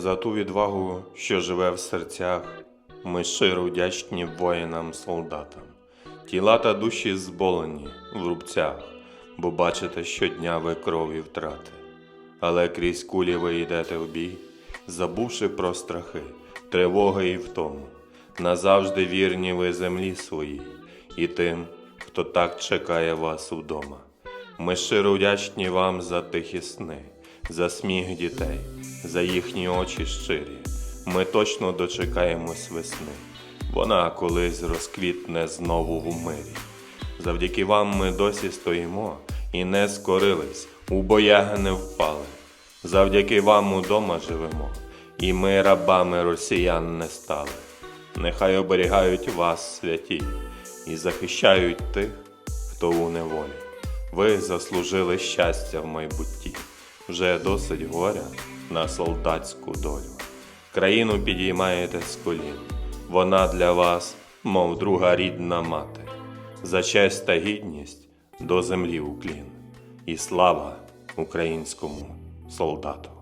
за ту відвагу, що живе в серцях. Ми щиро вдячні воїнам, солдатам. Тіла та душі зболені в рубцях, бо бачите щодня ви крові втрати. Але крізь кулі ви йдете в бій, забувши про страхи, тривоги і втому. Назавжди вірні ви землі своїй і тим, хто так чекає вас удома. Ми щиро вдячні вам за тихі сни, за сміх дітей, за їхні очі щирі. Ми точно дочекаємось весни. Вона колись розквітне знову в мирі. Завдяки вам ми досі стоїмо і не скорились, у боях не впали. Завдяки вам удома живемо, і ми рабами росіян не стали. Нехай оберігають вас святі і захищають тих, хто у неволі. Ви заслужили щастя в майбутті, вже досить горя на солдатську долю. Країну підіймаєте з колін, вона для вас, мов друга рідна мати, за честь та гідність до землі уклін, і слава українському солдату.